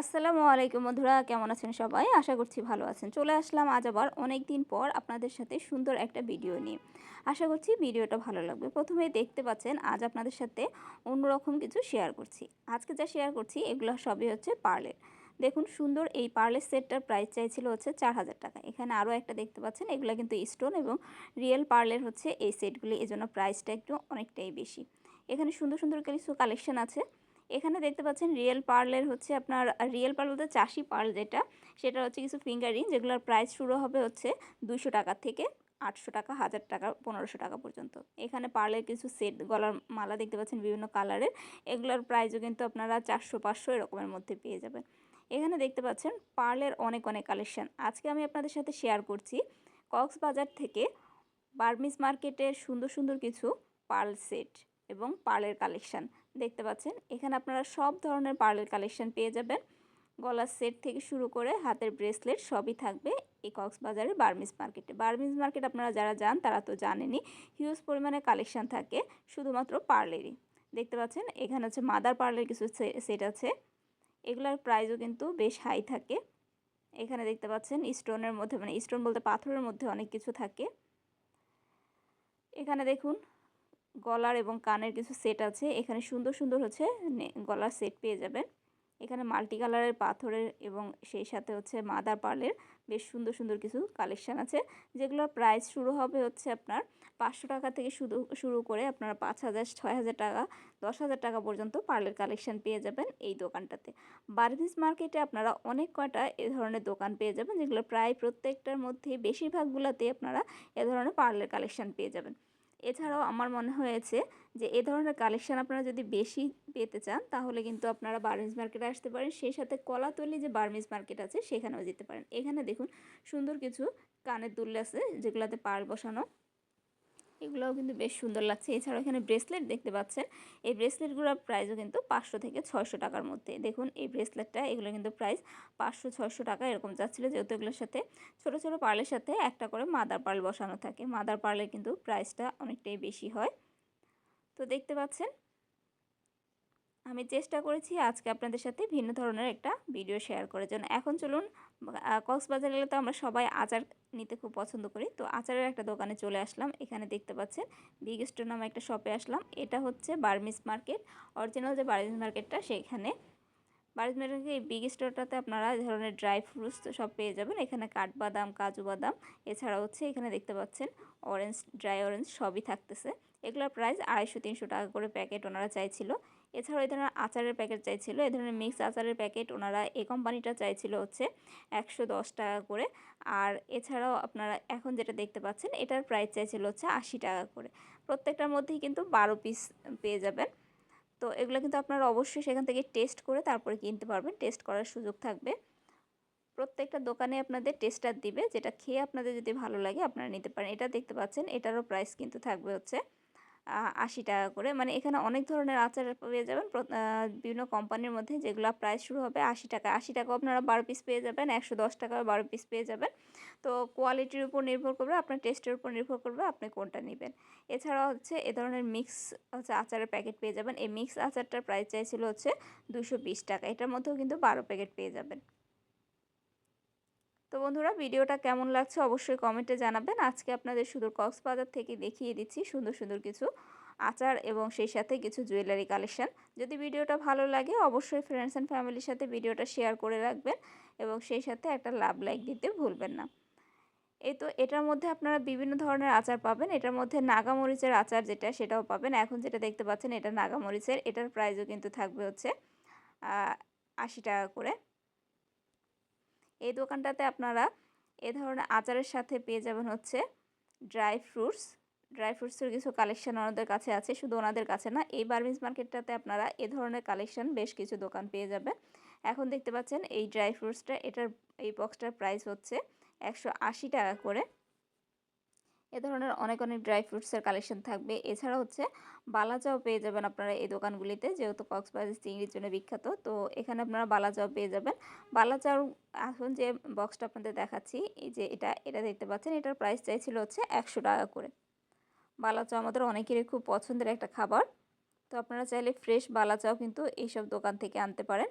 আসসালামু আলাইকুম বন্ধুরা, কেমন আছেন সবাই? আশা করছি ভালো আছেন। চলে আসলাম আজ আবার অনেক দিন পর আপনাদের সাথে সুন্দর একটা ভিডিও নিয়ে। আশা করছি ভিডিওটা ভালো লাগবে। প্রথমেই দেখতে পাচ্ছেন আজ আপনাদের সাথে অন্যরকম কিছু শেয়ার করছি। আজকে যা শেয়ার করছি, এগুলো সবই হচ্ছে পার্লের। দেখুন, সুন্দর এই পার্লের সেটটার প্রাইস চাইছিল হচ্ছে চার হাজার টাকা। এখানে আরও একটা দেখতে পাচ্ছেন, এগুলো কিন্তু স্টোন এবং রিয়েল পার্লের হচ্ছে এই সেটগুলি। এজন্য প্রাইসটা একটু অনেকটাই বেশি। এখানে সুন্দর সুন্দর কিছু কালেকশন আছে। এখানে দেখতে পাচ্ছেন রিয়েল পার্লের হচ্ছে আপনার রিয়েল পার্ল বলতে চাষি পার্ল যেটা, সেটা হচ্ছে কিছু ফিঙ্গারিং যেগুলোর প্রাইস শুরু হবে হচ্ছে দুশো টাকা থেকে আটশো টাকা, হাজার টাকা, পনেরোশো টাকা পর্যন্ত। এখানে পার্লের কিছু সেট গলার মালা দেখতে পাচ্ছেন বিভিন্ন কালারের এগুলোর প্রাইসও কিন্তু আপনারা চারশো, পাঁচশো এরকমের মধ্যে পেয়ে যাবেন। এখানে দেখতে পাচ্ছেন পার্লের অনেক অনেক কালেকশান আজকে আমি আপনাদের সাথে শেয়ার করছি কক্সবাজার থেকে বার্মিস মার্কেটের সুন্দর সুন্দর কিছু পার্ল সেট এবং পার্লের কালেকশান। দেখতে পাচ্ছেন, এখানে আপনারা সব ধরনের পার্লের কালেকশান পেয়ে যাবেন। গলার সেট থেকে শুরু করে হাতের ব্রেসলেট সবই থাকবে এই কক্সবাজারের বার্মিস মার্কেটে। বার্মিস মার্কেট আপনারা যারা যান, তারা তো জানেনই, হিউজ পরিমাণে কালেকশান থাকে, শুধুমাত্র পার্লেরই। দেখতে পাচ্ছেন, এখানে হচ্ছে মাদার পার্লের কিছু সেট আছে। এগুলার প্রাইসও কিন্তু বেশ হাই থাকে। এখানে দেখতে পাচ্ছেন, স্টোনের মধ্যে মানে স্টোন বলতে পাথরের মধ্যে অনেক কিছু থাকে। এখানে দেখুন গলার এবং কানের কিছু সেট আছে। এখানে সুন্দর সুন্দর হচ্ছে গলার সেট পেয়ে যাবেন। এখানে মাল্টি কালারের পাথরের এবং সেই সাথে হচ্ছে মাদার পার্লের বেশ সুন্দর সুন্দর কিছু কালেকশান আছে। যেগুলোর প্রাইস শুরু হবে হচ্ছে আপনার পাঁচশো টাকা থেকে শুরু শুরু করে আপনারা পাঁচ হাজার, ছয় হাজার টাকা, দশ হাজার টাকা পর্যন্ত পার্লের কালেকশান পেয়ে যাবেন এই দোকানটাতে। বার্ভিস মার্কেটে আপনারা অনেক কয়টা এ ধরনের দোকান পেয়ে যাবেন, যেগুলো প্রায় প্রত্যেকটার মধ্যে বেশিরভাগগুলোতে আপনারা এ ধরনের পার্লের কালেকশান পেয়ে যাবেন। এছাড়াও আমার মনে হয়েছে যে, এ ধরনের কালেকশান আপনারা যদি বেশি পেতে চান, তাহলে কিন্তু আপনারা বার্মিজ মার্কেটে আসতে পারেন। সেই সাথে কলাতলি যে বার্মিজ মার্কেট আছে, সেখানেও যেতে পারেন। এখানে দেখুন সুন্দর কিছু কানের দুল আছে, যেগুলাতে পার বসানো। এগুলোও কিন্তু বেশ সুন্দর লাগছে। এছাড়াও এখানে ব্রেসলেট দেখতে পাচ্ছেন। এই ব্রেসলেটগুলোর প্রাইসও কিন্তু পাঁচশো থেকে ছয়শো টাকার মধ্যে। দেখুন, এই ব্রেসলেটটা, এগুলো কিন্তু প্রাইস পাঁচশো, ছয়শো টাকা এরকম যাচ্ছিল। যেহেতু এগুলোর সাথে ছোট ছোট পার্লের সাথে একটা করে মাদার পার্ল বসানো থাকে, মাদার পার্লের কিন্তু প্রাইসটা অনেকটাই বেশি হয়। তো দেখতে পাচ্ছেন আমি চেষ্টা করেছি আজকে আপনাদের সাথে ভিন্ন ধরনের একটা ভিডিও শেয়ার করার জন্য। এখন চলুন কক্সবাজার গেলে তো আমরা সবাই আচার নিতে খুব পছন্দ করি। তো আচারের একটা দোকানে চলে আসলাম। এখানে দেখতে পাচ্ছেন বিগ স্টোর নামে একটা শপে আসলাম। এটা হচ্ছে বার্মিস মার্কেট অরিজিনাল যে বার্মিস মার্কেটটা সেখানে বার্মিস মার্কেটের এই বিগ স্টোরটাতে আপনারা ধরনের ড্রাই ফ্রুটস সব পেয়ে যাবেন। এখানে কাঠবাদাম, কাজু বাদাম, এছাড়া হচ্ছে এখানে দেখতে পাচ্ছেন অরেঞ্জ ড্রাই অরেঞ্জ সবই থাকতেছে। এগুলোর প্রাইস আড়াইশো তিনশো টাকা করে প্যাকেট ওনারা চাইছিল। এছাড়াও এই ধরনের আচারের প্যাকেট চাইছিল, এই ধরনের মিক্স আচারের প্যাকেট ওনারা এই কোম্পানিটা চাইছিল হচ্ছে একশো দশ টাকা করে। আর এছাড়াও আপনারা এখন যেটা দেখতে পাচ্ছেন, এটার প্রাইস চাইছিল হচ্ছে আশি টাকা করে। প্রত্যেকটার মধ্যেই কিন্তু বারো পিস পেয়ে যাবেন। তো এগুলো কিন্তু আপনারা অবশ্যই সেখান থেকে টেস্ট করে তারপরে কিনতে পারবেন। টেস্ট করার সুযোগ থাকবে। প্রত্যেকটা দোকানে আপনাদের টেস্টার দিবে, যেটা খেয়ে আপনাদের যদি ভালো লাগে আপনারা নিতে পারেন। এটা দেখতে পাচ্ছেন, এটারও প্রাইস কিন্তু থাকবে হচ্ছে আশি টাকা করে। মানে এখানে অনেক ধরনের আচার পেয়ে যাবেন। বিভিন্ন কোম্পানির মধ্যে যেগুলো প্রাইস শুরু হবে আশি টাকা। আশি টাকাও আপনারা বারো পিস পেয়ে যাবেন, একশো দশ টাকা বারো পিস পেয়ে যাবেন। তো কোয়ালিটির উপর নির্ভর করবে, আপনার টেস্টের উপর নির্ভর করবে আপনি কোনটা নেবেন। এছাড়াও হচ্ছে এ ধরনের মিক্স হচ্ছে আচারের প্যাকেট পেয়ে যাবেন। এই মিক্স আচারটার প্রাইস চাইছিল হচ্ছে দুশো টাকা। এটার মধ্যেও কিন্তু বারো প্যাকেট পেয়ে যাবেন। তো বন্ধুরা ভিডিওটা কেমন লাগছে অবশ্যই কমেন্টে জানাবেন। আজকে আপনাদের সুদূর কক্সবাজার থেকে দেখিয়ে দিচ্ছি সুন্দর সুন্দর কিছু আচার এবং সেই সাথে কিছু জুয়েলারি কালেকশান যদি ভিডিওটা ভালো লাগে অবশ্যই ফ্রেন্ডস অ্যান্ড ফ্যামিলির সাথে ভিডিওটা শেয়ার করে রাখবেন এবং সেই সাথে একটা লাভ লাইক দিতে ভুলবেন না। এই তো এটার মধ্যে আপনারা বিভিন্ন ধরনের আচার পাবেন। এটার মধ্যে নাগামরিচের আচার যেটা সেটাও পাবেন। এখন যেটা দেখতে পাচ্ছেন এটা নাগামরিচের। এটার প্রাইসও কিন্তু থাকবে হচ্ছে আশি টাকা করে। এই দোকানটাতে আপনারা এ ধরনের আচারের সাথে পেয়ে যাবেন হচ্ছে ড্রাই ফ্রুটস। ড্রাই ফ্রুটসের কিছু কালেকশান ওনাদের কাছে আছে, শুধু ওনাদের কাছে না, এই বার্মিজ মার্কেটটাতে আপনারা এ ধরনের কালেকশান বেশ কিছু দোকান পেয়ে যাবেন। এখন দেখতে পাচ্ছেন এই ড্রাই ফ্রুটসটা, এটার এই বক্সটার প্রাইস হচ্ছে একশো আশি টাকা করে। এ ধরনের অনেক অনেক ড্রাই ফ্রুটসের কালেকশন থাকবে। এছাড়া হচ্ছে বালাচাও পেয়ে যাবেন আপনারা এই দোকানগুলিতে, যেহেতু কক্সবাজার চিংড়ির জন্য বিখ্যাত। তো এখানে আপনারা বালাচাও পেয়ে যাবেন। বালাচাও এখন যে বক্সটা আপনাদের দেখাচ্ছি, এই যে এটা এটা দেখতে পাচ্ছেন, এটার প্রাইস চাইছিল হচ্ছে একশো টাকা করে। বালাচাও আমাদের অনেকেরই খুব পছন্দের একটা খাবার। তো আপনারা চাইলে ফ্রেশ বালাচাও কিন্তু এইসব দোকান থেকে আনতে পারেন।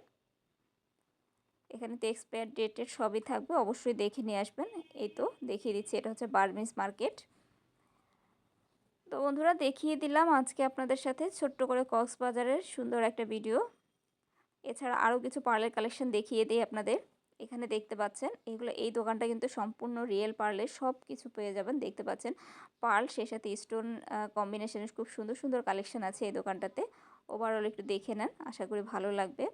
এখানে তো এক্সপায়ার ডেটের সবই থাকবে, অবশ্যই দেখে নিয়ে আসবেন। এই তো দেখিয়ে দিচ্ছি, এটা হচ্ছে বার্মিস মার্কেট তো বন্ধুরা, দেখিয়ে দিলাম আজকে আপনাদের সাথে ছোট্ট করে কক্সবাজারের সুন্দর একটা ভিডিও এছাড়া আরও কিছু পার্লের কালেকশন দেখিয়ে দিই আপনাদের। এখানে দেখতে পাচ্ছেন, এগুলো, এই দোকানটা কিন্তু সম্পূর্ণ রিয়েল পার্লে সব কিছু পেয়ে যাবেন, দেখতে পাচ্ছেন। পার্ল সে সাথে স্টোন কম্বিনেশনের খুব সুন্দর সুন্দর কালেকশন আছে এই দোকানটাতে। ওভারঅল একটু দেখে নেন, আশা করি ভালো লাগবে।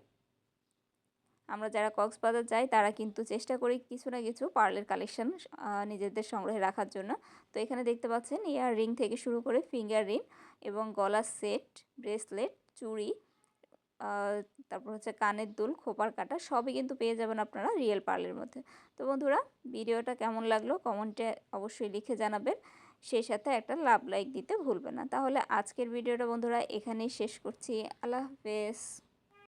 আমরা যারা কক্সবাজার যাই, তারা কিন্তু চেষ্টা করি কিছু না কিছু পার্লের কালেকশন নিজেদের সংগ্রহে রাখার জন্য। তো এখানে দেখতে পাচ্ছেন, ইয়ার রিং থেকে শুরু করে ফিঙ্গার রিং এবং গলার সেট, ব্রেসলেট, চুড়ি তারপর হচ্ছে কানের দুল, খোপার কাটা, সবই কিন্তু পেয়ে যাবেন আপনারা রিয়েল পার্লের মধ্যে। তো বন্ধুরা, ভিডিওটা কেমন লাগল কমেন্টে অবশ্যই লিখে জানাবেন। সেই সাথে একটা লাভ লাইক দিতে ভুলবেন না। তাহলে আজকের ভিডিওটা বন্ধুরা এখানেই শেষ করছি। আল্লাহ হাফেজ।